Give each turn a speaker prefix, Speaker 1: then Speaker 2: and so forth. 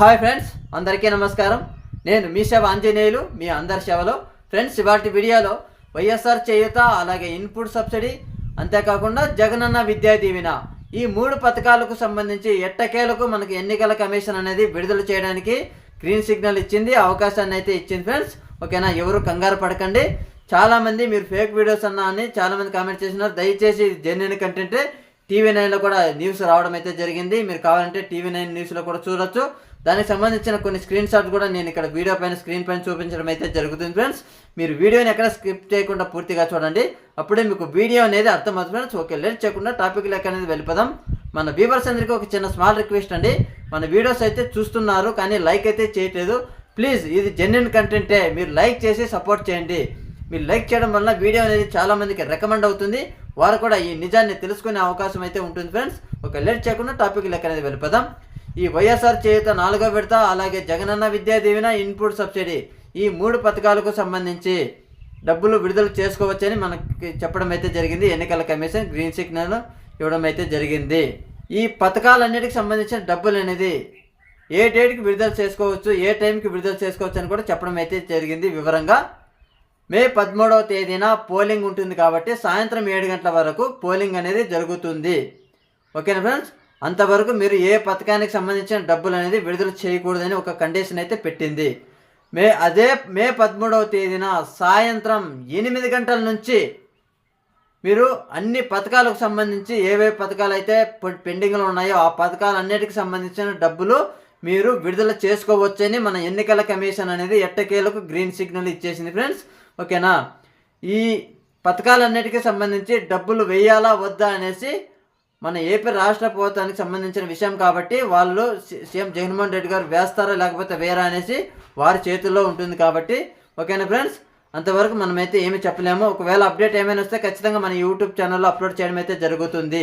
Speaker 1: Hi friends అందరికీ నమస్కారం. నేను మీ సేవ ఆంజనేయులు మీ అందరి సేవలో ఫ్రెండ్స్ ఇవాటి వీడియోలో వైఎస్ఆర్ చేయుత అలాగే ఇన్పుట్ సబ్సిడీ అంతేకాకుండా జగనన్న విద్యా దీవెన. ఈ మూడు పథకాలకు సంబంధించి ఎట్టకేలకు మనకి ఎన్నికల కమిషన్ అనేది విడుదల చేయడానికి గ్రీన్ సిగ్నల్ ఇచ్చింది అవకాశాన్ని అయితే ఇచ్చింది ఫ్రెండ్స్ ఓకేనా? ఎవరు కంగారు పడకండి. చాలామంది మీరు ఫేక్ వీడియోస్ అన్నా అని చాలామంది కామెంట్ చేసినారు దయచేసి జెన్యున్ కంటెంటే టీవీ నైన్లో కూడా న్యూస్ రావడం అయితే జరిగింది. మీరు కావాలంటే టీవీ నైన్ న్యూస్లో కూడా చూడొచ్చు. దానికి సంబంధించిన కొన్ని స్క్రీన్ షాట్ కూడా నేను ఇక్కడ వీడియో పైన స్క్రీన్ పైన చూపించడం అయితే జరుగుతుంది ఫ్రెండ్స్. మీరు వీడియోని ఎక్కడ స్కిప్ చేయకుండా పూర్తిగా చూడండి. అప్పుడే మీకు వీడియో అనేది అర్థమవుతుంది ఫ్రెండ్స్. ఓకే లేట్ చేయకుండా టాపిక్ లెక్క అనేది వెళ్ళిపోదాం. మన వ్యూవర్స్ అందరికీ ఒక చిన్న స్మాల్ రిక్వెస్ట్ అండి. మన వీడియోస్ అయితే చూస్తున్నారు కానీ లైక్ అయితే చేయట్లేదు. ప్లీజ్ ఇది జెన్యున్ కంటెంటే మీరు లైక్ చేసి సపోర్ట్ చేయండి. మీరు లైక్ చేయడం వల్ల వీడియో అనేది చాలామందికి రికమెండ్ అవుతుంది. వారు కూడా ఈ నిజాన్ని తెలుసుకునే అవకాశం అయితే ఉంటుంది ఫ్రెండ్స్ ఒక లేట్ చేయకుండా టాపిక్ లెక్క అనేది వెళ్ళిపోదాం. ఈ వైఎస్ఆర్ చేయుత నాలుగో విడత అలాగే జగనన్న విద్యా దీవెన ఇన్పుట్ సబ్సిడీ ఈ మూడు పథకాలకు సంబంధించి డబ్బులు విడుదల చేసుకోవచ్చని మనకి చెప్పడం అయితే జరిగింది. ఎన్నికల కమిషన్ గ్రీన్ సిగ్నల్ ఇవ్వడం అయితే జరిగింది. ఈ పథకాలన్నిటికి సంబంధించిన డబ్బులు అనేది ఏ డేట్కి విడుదల చేసుకోవచ్చు ఏ టైంకి విడుదల చేసుకోవచ్చు అని కూడా చెప్పడం అయితే జరిగింది వివరంగా. మే పదమూడవ తేదీన పోలింగ్ ఉంటుంది కాబట్టి సాయంత్రం ఏడు గంటల వరకు పోలింగ్ అనేది జరుగుతుంది. ఓకేనా ఫ్రెండ్స్? అంతవరకు మీరు ఏ పథకానికి సంబంధించిన డబ్బులు అనేది విడుదల చేయకూడదని ఒక కండిషన్ అయితే పెట్టింది. మే అదే మే పదమూడవ తేదీన సాయంత్రం ఎనిమిది గంటల నుంచి మీరు అన్ని పథకాలకు సంబంధించి ఏవే పథకాలు అయితే పె- పెండింగ్లో ఉన్నాయో ఆ పథకాలన్నిటికి సంబంధించిన డబ్బులు మీరు విడుదల చేసుకోవచ్చని మన ఎన్నికల కమిషన్ అనేది ఎట్టకేలకు గ్రీన్ సిగ్నల్ ఇచ్చేసింది ఫ్రెండ్స్ ఓకేనా? ఈ పథకాలన్నిటికీ సంబంధించి డబ్బులు వేయాలా వద్దా అనేసి మన ఏపీ రాష్ట్ర ప్రభుత్వానికి సంబంధించిన విషయం కాబట్టి వాళ్ళు సీఎం జగన్మోహన్ రెడ్డి గారు వేస్తారా లేకపోతే వేరా అనేసి వారి చేతుల్లో ఉంటుంది కాబట్టి ఓకేనా ఫ్రెండ్స్ అంతవరకు మనమైతే ఏమి చెప్పలేము. ఒకవేళ అప్డేట్ ఏమైనా వస్తే ఖచ్చితంగా మన యూట్యూబ్ ఛానల్లో అప్లోడ్ చేయడం అయితే జరుగుతుంది.